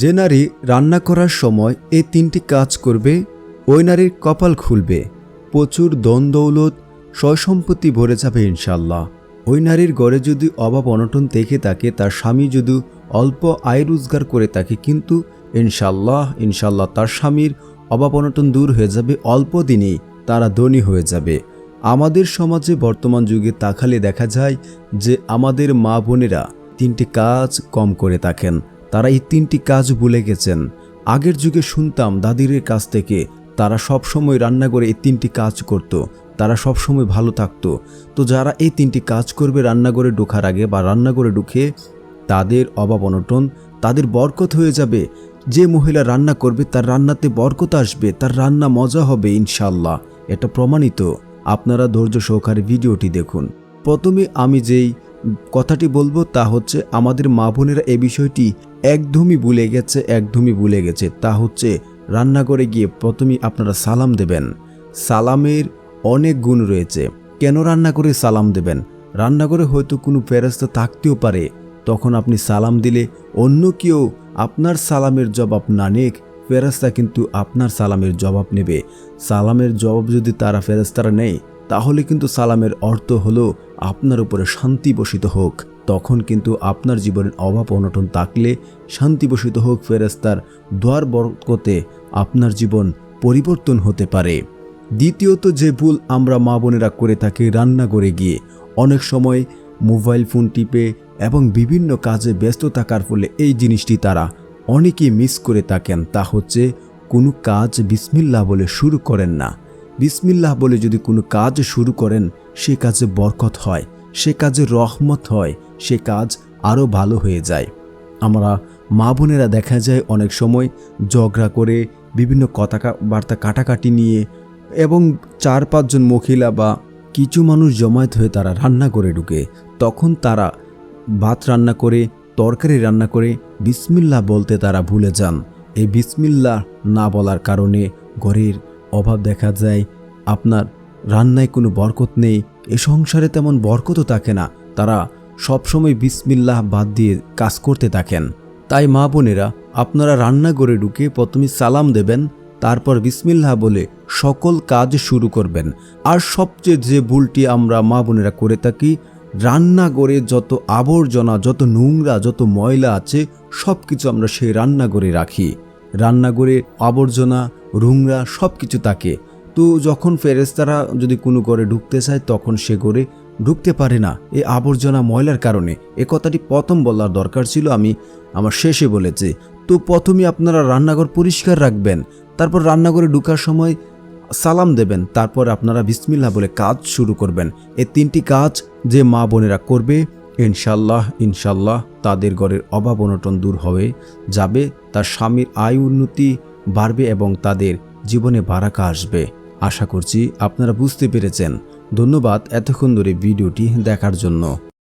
যে নারী রান্না করার সময় এই তিনটি কাজ করবে, ওই নারীর কপাল খুলবে, প্রচুর দন দৌলত সম্পত্তি ভরে যাবে ইনশাল্লাহ ওই নারীর গড়ে যদি অভাব অনটন থেকে থাকে, তার স্বামী যদি অল্প আয় রোজগার করে থাকে, কিন্তু ইনশাল্লাহ ইনশাল্লাহ তার স্বামীর অভাব অনটন দূর হয়ে যাবে, অল্প দিনেই তারা ধনী হয়ে যাবে। আমাদের সমাজে বর্তমান যুগে তাকালে দেখা যায় যে আমাদের মা বোনেরা তিনটি কাজ কম করে থাকেন। তারা এই তিনটি কাজ ভুলে গেছেন। আগের যুগে শুনতাম দাদিরের কাছ থেকে, তারা সব সময় রান্না করে এই তিনটি কাজ করত, তারা সব সময় ভালো থাকতো। তো যারা এই তিনটি কাজ করবে রান্নাঘরে ঢোকার আগে বা রান্নাঘরে ঢুকে, তাদের অভাব অনটন, তাদের বরকত হয়ে যাবে। যে মহিলা রান্না করবে, তার রান্নাতে বরকত আসবে, তার রান্না মজা হবে ইনশাল্লাহ এটা প্রমাণিত। আপনারা ধৈর্য সহকারে ভিডিওটি দেখুন। প্রথমে আমি যেই কথাটি বলব তা হচ্ছে, আমাদের মা বোনেরা এই বিষয়টি একদমই ভুলে গেছে, একদমই ভুলে গেছে। তা হচ্ছে, রান্নাঘরে গিয়ে প্রথমেই আপনারা সালাম দেবেন। সালামের অনেক গুণ রয়েছে। কেন রান্না করে সালাম দেবেন? রান্নাঘরে হয়তো কোনো ফেরস্তা থাকতেও পারে। তখন আপনি সালাম দিলে অন্য কেউ আপনার সালামের জবাব না নেক ফেরেস্তা কিন্তু আপনার সালামের জবাব নেবে। সালামের জবাব যদি তারা ফেরেস্তারা নেয় তাহলে কিন্তু সালামের অর্থ হলো আপনার উপরে শান্তি বসিত হোক। তখন কিন্তু আপনার জীবনের অভাব অনটন থাকলে শান্তি বসিত হোক ফেরেস্তার দোয়ার বরকতে আপনার জীবন পরিবর্তন হতে পারে। দ্বিতীয়ত যে ভুল আমরা মা বোনেরা করে থাকি রান্না করে গিয়ে, অনেক সময় মোবাইল ফোন টিপে এবং বিভিন্ন কাজে ব্যস্ত থাকার ফলে এই জিনিসটি তারা অনেকেই মিস করে থাকেন। তা হচ্ছে কোনো কাজ বিসমিল্লাহ বলে শুরু করেন না। বিসমিল্লাহ বলে যদি কোনো কাজ শুরু করেন, সে কাজে বরকত হয়, সে কাজে রহমত হয়, সে কাজ আরও ভালো হয়ে যায়। আমরা মা বোনেরা দেখা যায় অনেক সময় ঝগড়া করে, বিভিন্ন কথা বার্তা কাটাকাটি নিয়ে এবং চার পাঁচজন মহিলা বা কিছু মানুষ জমায়েত হয়ে তারা রান্না করে ঢুকে। তখন তারা ভাত রান্না করে, তরকারি রান্না করে বিসমিল্লা বলতে তারা ভুলে যান। এই বিসমিল্লা না বলার কারণে ঘরের অভাব দেখা যায়, আপনার রান্নায় কোনো বরকত নেই, এ সংসারে তেমন বরকতও থাকে না, তারা সবসময় বিসমিল্লাহ বাদ দিয়ে কাজ করতে থাকেন। তাই মা বোনেরা, আপনারা রান্না করে ঢুকে প্রথমে সালাম দেবেন, তারপর বিসমিল্লাহ বলে সকল কাজ শুরু করবেন। আর সবচেয়ে যে ভুলটি আমরা মা বোনেরা করে থাকি রান্নাঘরে যত আবর্জনা, যত নোংরা, যত ময়লা আছে সব কিছু আমরা সেই রান্নাঘরে রাখি। রান্নাঘরে আবর্জনা রুংরা সব কিছু থাকে তো যখন ফেরেস্তারা যদি কোনো ঘরে ঢুকতে চায়, তখন সে ঘরে ঢুকতে পারে না। এ আবর্জনা ময়লার কারণে। এ কথাটি প্রথম বলার দরকার ছিল, আমি আমার শেষে বলেছি। তো প্রথমে আপনারা রান্নাঘর পরিষ্কার রাখবেন, তারপর রান্নাঘরে ঢুকার সময় সালাম দেবেন, তারপর আপনারা বিসমিল্লা বলে কাজ শুরু করবেন। এই তিনটি কাজ যে মা বোনেরা করবে ইনশাল্লাহ ইনশাল্লাহ তাদের ঘরের অভাব অনটন দূর হবে, যাবে, তার স্বামীর আয় উন্নতি বাড়বে এবং তাদের জীবনে বারাকা আসবে। আশা করছি আপনারা বুঝতে পেরেছেন। ধন্যবাদ এতক্ষণ ধরে ভিডিওটি দেখার জন্য।